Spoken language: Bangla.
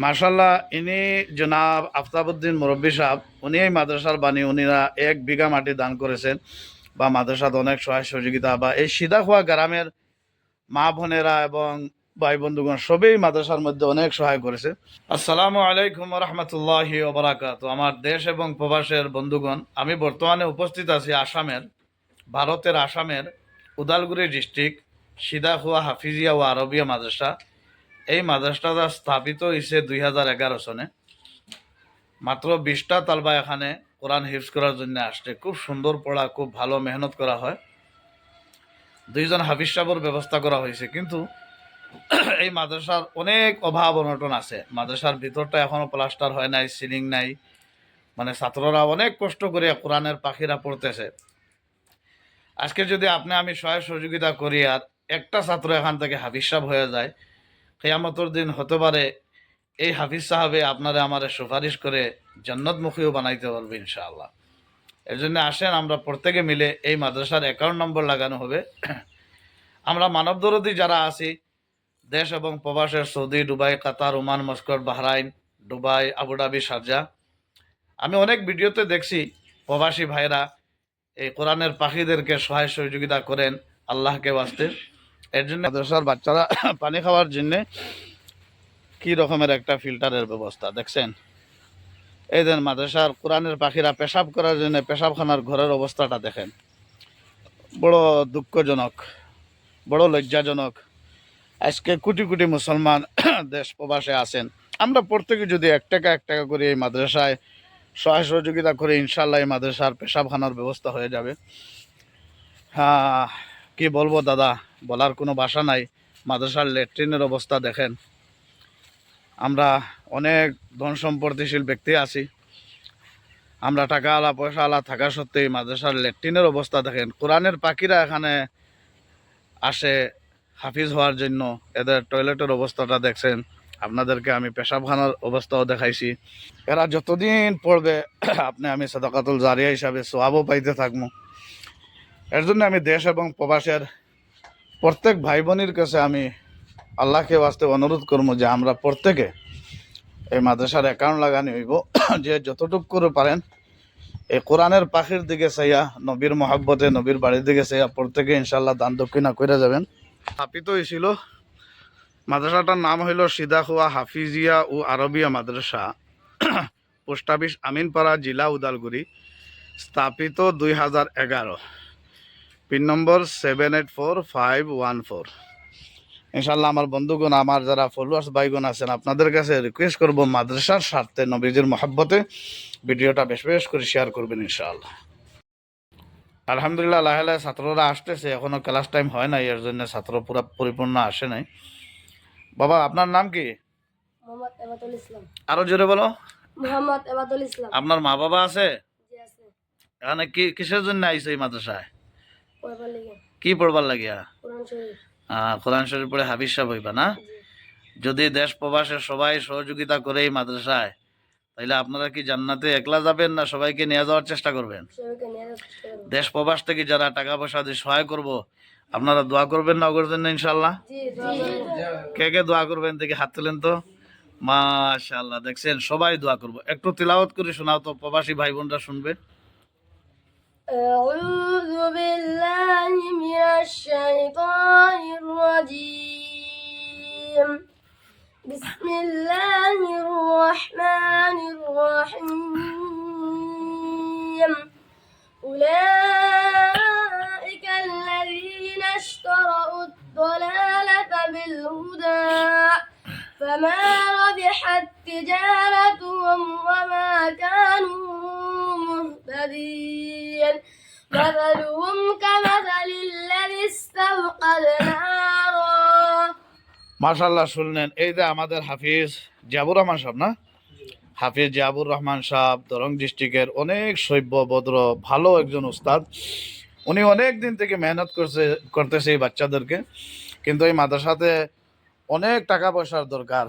মার্শাল্লাহ ইনি জনাব আফতাবুদ্দিন মুরব্বী সাহেব, উনি এই মাদ্রাসার বাণী, উনিরা এক বিঘা মাটি দান করেছেন বা মাদ্রাসাত অনেক সহায় সহযোগিতা বা এই সিদাখোয়া গ্রামের মা বোনেরা এবং ভাই বন্ধুগণ সবই মাদ্রাসার মধ্যে অনেক সহায় করেছে। আসসালামু আলাইকুম রহমতুল্লাহ ওবরাকাত আমার দেশ এবং প্রবাসের বন্ধুগণ, আমি বর্তমানে উপস্থিত আছি আসামের, ভারতের আসামের উদালগুড়ি ডিস্ট্রিক্ট সিদাখোয়া হাফিজিয়া ও আরবিয়া মাদ্রাসা। এই মাদ্রাসাটা স্থাপিত হয়েছে দুই হাজার এগারো সনে। মাত্র বিশটা তালবা এখানে কোরআন হিফজ করার জন্য আসছে। খুব সুন্দর পড়া, খুব ভালো মেহনত করা হয়। দুইজন হাফিজ সাহেবের ব্যবস্থা করা হয়েছে। কিন্তু এই মাদ্রাসার অনেক অভাব অনটন আছে। মাদ্রাসার ভিতরটা এখনও প্লাস্টার হয় নাই, সিলিং নাই। মানে ছাত্ররা অনেক কষ্ট করে কোরআনের পাখিরা পড়তেছে। আজকে যদি আপনি আমি সহায় সহযোগিতা করি আর একটা ছাত্র এখান থেকে হাফিজ সাহেব হয়ে যায় কেয়ামতর দিন হতে পারে, এই হাফিজ সাহাবে আপনারা আমারে সুপারিশ করে জন্নতমুখীও বানাইতে পারবে ইনশাআল্লাহ। এর জন্য আসেন, আমরা প্রত্যেকে মিলে এই মাদ্রাসার অ্যাকাউন্ট নম্বর লাগানো হবে। আমরা মানবদরদি যারা আছি, দেশ এবং প্রবাসের Saudi, Dubai, Qatar, Oman Muscat Bahrain, Dubai, Abu Dhabi, Sharjah. আমি অনেক ভিডিওতে দেখছি প্রবাসী ভাইরা এই কোরআনের পাখিদেরকে সহায় সহযোগিতা করেন আল্লাহকে বাঁচতে। এর জন্য মাদ্রাসার বাচ্চারা পানি খাওয়ার জন্যে কি রকমের একটা ফিল্টারের ব্যবস্থা, দেখছেন? এই দেন মাদ্রাসার কোরআনের পাখিরা পেশাব করার জন্য পেশাবখানার ঘরের অবস্থাটা দেখেন। বড় দুঃখজনক, বড় লজ্জাজনক। আজকে কোটি কোটি মুসলমান দেশ প্রবাসে আছেন। আমরা প্রত্যেকে যদি এক টাকা এক টাকা করে এই মাদ্রাসায় সহায় সহযোগিতা করে ইনশাল্লাহ এই মাদ্রাসার পেশাবখানার ব্যবস্থা হয়ে যাবে। হ্যাঁ কি বলব দাদা? বলার কোনো ভাষা নাই। মাদ্রাসার ল্যাট্রিনের অবস্থা দেখেন। আমরা অনেক ধন সম্পত্তিশীল ব্যক্তি আছি। আমরা টাকা আলা পয়সা আলা থাকা সত্ত্বেও এই মাদ্রাসার ল্যাট্রিনের অবস্থা দেখেন। কোরআনের পাখিরা এখানে আসে হাফিজ হওয়ার জন্য। এদের টয়লেটের অবস্থাটা দেখছেন। আপনাদেরকে আমি পেশাবখানার অবস্থাও দেখাইছি। এরা যতদিন পড়বে, আপনি আমি সদাকাতুল জারিয়া হিসাবে সোয়াবও পাইতে থাকব। এর জন্য আমি দেশ এবং প্রবাসের প্রত্যেক ভাই বোনের কাছে আমি আল্লাহকে বাস্তে অনুরোধ করব যে আমরা প্রত্যেকে এই মাদ্রাসার অ্যাকাউন্ট লাগানি হইব। যে যতটুকু করে পারেন, এই কোরআনের পাখির দিকে চাইয়া, নবীর মহাব্বতে, নবীর বাড়ির দিকে চাইয়া প্রত্যেকে ইনশাল্লাহ দান দক্ষিণা করে যাবেন। স্থাপিত হয়েছিল মাদ্রাসাটার নাম হইল সিদাখুয়া হাফিজিয়া ও আরবিয়া মাদ্রাসা। পোস্ট অফিস আমিনপাড়া, জেলা উদালগুড়ি, স্থাপিত দুই হাজার এগারো। Pin number seven eight four five one four ইনশাল্লাহ আমার বন্ধুগণ আমার যারা ফলোয়ার্স ভাইগণ আছেন আপনাদের কাছে রিকোয়েস্ট করব মাদ্রাসার স্বার্থে নবীজির মহাব্বতে। ভিডিওটা বেশ বেশ করে শেয়ার করবেন ইনশাআল্লাহ। আলহামদুলিল্লাহ লাহে লাহে ছাত্ররা আসতেছে এখনও ক্লাস টাইম হয় নাই এর জন্য ছাত্র পুরা পরিপূর্ণ আসে নাই। বাবা আপনার নাম কি? আরও জোরে বলো। মোহাম্মদ এবাদুল ইসলাম। আপনার মা বাবা আছে। এখানে কি কিসের জন্য আইছে এই মাদ্রাসায়? কি পড়বার লাগিয়া কোরআন শরীফ। পড়ে হাবিস সাহেব হইবা না? যদি দেশ প্রবাসে সবাই সহযোগিতা করে এই মাদ্রাসায় তাহলে আপনারা কি জান্নাতে একলা যাবেন না সবাইকে নিয়ে যাওয়ার চেষ্টা করবেন? দেশ প্রবাস থেকে যারা টাকা পয়সা দিয়ে সহায় করব আপনারা দোয়া করবেন না করবেন ইনশাল্লাহ কে কে দোয়া করবেন থেকে হাত তুলেন তো। মাশাল্লাহ দেখছেন সবাই দোয়া করব। একটু তিলাওয়াত করে শোনাও তো প্রবাসী ভাই বোনরা শুনবে। الشيطان الرجيم. بسم الله الرحمن الرحيم. أولئك الذين اشتروا الضلالة بالهدى فما ربحت تجارتهم وما كانوا مهتدين. مثلهم كمثل মাশাল্লাহ শুনলেন। এই যে আমাদের হাফিজ জিয়াবুর রহমান সাহেব না? হাফিজ জিয়াবুর রহমান সাহেব, দরং ডিস্ট্রিক্টের অনেক সভ্য ভদ্র, ভালো একজন উস্তাদ। উনি অনেক দিন থেকে মেহনত করছে, করতেছে এই বাচ্চাদেরকে। কিন্তু এই মাদ্রাসাতে অনেক টাকা পয়সার দরকার।